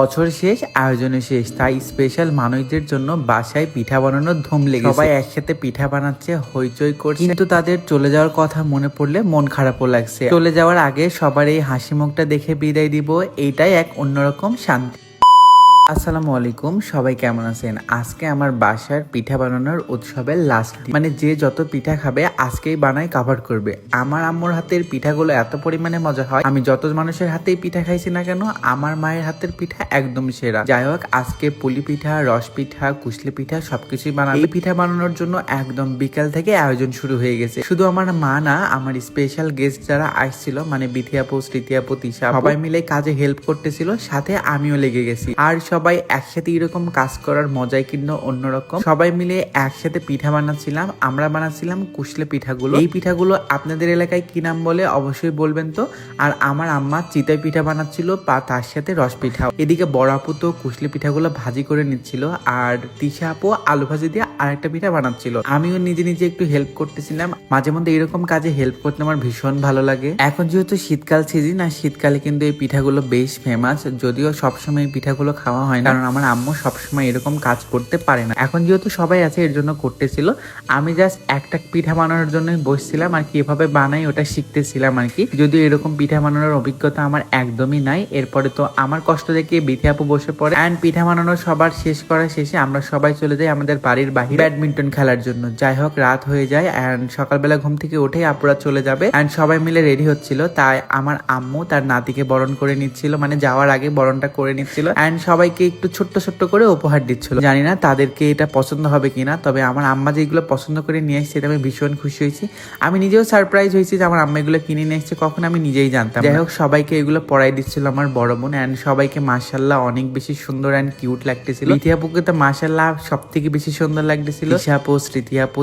বছর শেষ আয়োজনে শেষ। তাই স্পেশাল মানুষদের জন্য বাসায় পিঠা বানানোর ধুম লেগে সবাই একসাথে পিঠা বানাচ্ছে, হইচই করছে। কিন্তু তাদের চলে যাওয়ার কথা মনে পড়লে মন খারাপও লাগছে। চলে যাওয়ার আগে সবার এই হাসি মুখটা দেখে বিদায় দিব। এইটাই এক অন্যরকম শান্তি। আসসালামু আলাইকুম, সবাই কেমন আছেন? আজকে আমার বাসার পিঠা বানানোর উৎসবের লাস্ট মানে যে যত পিঠা খাবে, আজকেই বানায় কাভার করবে। আমার আম্মুর হাতের পিঠাগুলো এত পরিমাণে মজা হয়। আমি যত মানুষের হাতেই পিঠা খাইছি না কেন, আমার মায়ের হাতের পিঠা একদম সেরা। যাই হোক, আজকে পুলি পিঠা, রস পিঠা কুশলি পিঠা সবকিছুই বানাবে। এই পিঠা বানানোর জন্য একদম বিকাল থেকে আয়োজন শুরু হয়ে গেছে। শুধু আমার মা না, আমার স্পেশাল গেস্ট যারা আসছিল মানে বিথি আপু স্মৃতি আপু তিশা, সবাই মিলে কাজে হেল্প করতেছিল, সাথে আমিও লেগে গেছি। আর সবাই একসাথে এরকম কাজ করার মজাই কিন্তু অন্যরকম। সবাই মিলে একসাথে পিঠা বানাচ্ছিলাম, আমরা বানাচ্ছিলাম কুশলে পিঠাগুলো। এই পিঠাগুলো আপনাদের এলাকায় কি নাম বলে অবশ্যই বলবেন তো। আর আমার আম্মা চিতাই পিঠা বানাচ্ছিল বা তার সাথে রস পিঠা। এদিকে বড় আপু তো কুশলে পিঠাগুলো ভাজি করে নিচ্ছিল, আর তিশা আপু আলু ভাজি দিয়ে আরেকটা পিঠা বানাচ্ছিল। আমিও নিজে নিজে একটু হেল্প করতেছিলাম, মাঝে মধ্যে এরকম কাজে হেল্প করতে আমার ভীষণ ভালো লাগে। এখন যেহেতু শীতকাল সিজন আর শীতকালে কিন্তু এই পিঠাগুলো বেশ ফেমাস যদিও সবসময় এই পিঠাগুলো খাওয়া হয়, কারণ আমার আম্মু সবসময় এরকম কাজ করতে পারে না। এখন যেহেতু সবাই আছে, এর জন্য করতেছিল। আমি জাস্ট একটা পিঠা বানানোর জন্য বসছিলাম আর কীভাবে বানাই ওটা শিখতেছিলাম আর কি। যদিও এরকম পিঠা বানানোর অভিজ্ঞতা আমার একদমই নাই। এরপরে তো আমার কষ্ট দেখে বিথি আপু বসে পড়ে। অ্যান্ড পিঠা বানানো সবার শেষ করা শেষে আমরা সবাই চলে যাই আমাদের বাড়ির বাহিরে ব্যাডমিন্টন খেলার জন্য। যাই হোক, রাত হয়ে যায় অ্যান্ড সকালবেলা ঘুম থেকে উঠেই আপুরা চলে যাবে। অ্যান্ড সবাই মিলে রেডি হচ্ছিল, তাই আমার আম্মু তার নাতিকে বরণ করে নিচ্ছিল মানে যাওয়ার আগে বরণটা করে নিচ্ছিল। অ্যান্ড সবাইকে একটু ছোট্ট ছোট্ট করে উপহার দিচ্ছিল। জানি না তাদেরকে এটা পছন্দ হবে কিনা তবে আমার আম্মা যেগুলো পছন্দ করে নিয়ে এসেছে এটা আমি ভীষণ খুশি হয়েছি। আমি নিজেও সারপ্রাইজ হয়েছি যে আমার আম্মা এগুলো কিনে নিয়ে এসেছে কখন আমি নিজেই জানতাম যাই হোক সবাইকে এগুলো পড়াই দিচ্ছিল আমার বড় বোন অ্যান্ড সবাইকে মাসাল্লাহ অনেক বেশি সুন্দর অ্যান্ড কিউট লাগতেছিল। ইতি আপুকে তো মাসাল্লাহ সব থেকে বেশি সুন্দর লাগতেছিল। ঈশা আপু স্মৃতি আপু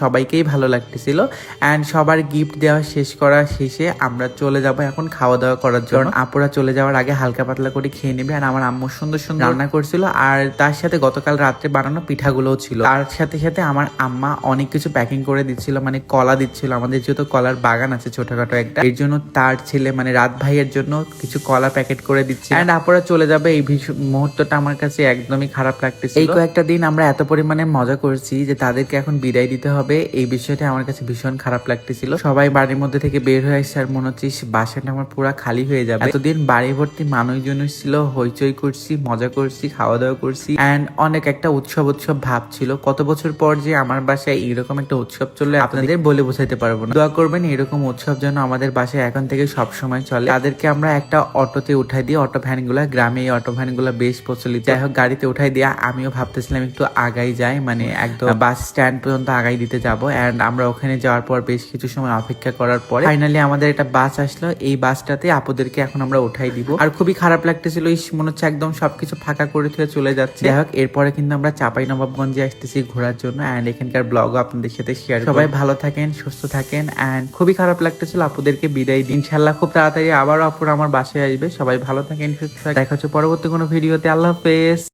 সবাইকেই ভালো লাগতেছিল। অ্যান্ড সবার গিফট দেওয়া শেষ করা শেষে আমরা চলে যাব এখন খাওয়া দাওয়া করার জন্য। আপুরা চলে যাওয়ার আগে হালকা পাতলা করে খেয়ে নেবে আর আমার আম্মু সুন্দর সুন্দর সুন্দর রান্না করছিল আর তার সাথে গতকাল রাত্রে বানানো পিঠাগুলোও ছিল। তার সাথে সাথে আমার আম্মা অনেক কিছু প্যাকিং করে দিচ্ছিল মানে কলা দিচ্ছিল। আমাদের যেহেতু কলার বাগান আছে ছোটখাটো একটা এর জন্য তার ছেলে মানে রাত ভাইয়ের জন্য কিছু কলা প্যাকেট করে দিচ্ছে। অ্যান্ড আপুরা চলে যাবে এই মুহূর্তটা আমার কাছে একদমই খারাপ লাগতেছে এই কয়েকটা দিন আমরা এত পরিমাণে মজা করছি যে তাদেরকে এখন বিদায় দিতে হবে। এই বিষয়টা আমার কাছে ভীষণ খারাপ লাগতেছিল। সবাই বাড়ির মধ্যে থেকে বের হয়ে আসছে আর মনে হচ্ছে বাসাটা আমার পুরো খালি হয়ে যাবে। এতদিন বাড়ি ভর্তি মানুষজন ছিল হইচই করছি মজা করছি খাওয়া দাওয়া করছি। অ্যান্ড অনেক একটা উৎসব উৎসব ভাব ছিল। কত বছর পর যে আমার বাসায় এরকম একটা উৎসব চললে আপনাদের বলে বোঝাতে পারব না। দোয়া করবেন এরকম উৎসব যেন আমাদের বাসায় এখন থেকে সব সময় চলে। তাদেরকে আমরা একটা অটোতে উঠাই দিই অটো ভ্যানগুলা গ্রামে এই অটো ভ্যানগুলা বেশ প্রচলিত। যাই হোক গাড়িতে উঠাই দিয়া আমিও ভাবতেছিলাম একটু আগাই যাই মানে একদম বাস স্ট্যান্ড পর্যন্ত আগাই দিতে যাব। এন্ড আমরা ওখানে যাওয়ার পর বেশ কিছু সময় অপেক্ষা করার পরে ফাইনালি আমাদের একটা বাস আসলো। এই বাসটাতে আপুদেরকে এখন আমরা উঠাই দিব। আর খুবই খারাপ লাগতেছিল মনে হচ্ছে একদম সবকিছু ফাঁকা করে থেকে চলে যাচ্ছে। যাই হোক এরপরে কিন্তু আমরা চাপাই নবাবগঞ্জে আসতেছি ঘোরার জন্য অ্যান্ড এখানকার ব্লগ আপনাদের সাথে শেয়ার সবাই ভালো থাকেন সুস্থ থাকেন অ্যান্ড খুবই খারাপ লাগতেছিল আপুদেরকে বিদায় দিন ইনশাল্লাহ খুব তাড়াতাড়ি আবারও আপুর আমার বাসায় আসবে। সবাই ভালো থাকেন সুস্থ থাকেন। দেখা হচ্ছে পরবর্তী কোনো ভিডিওতে আল্লাহ হাফেজ।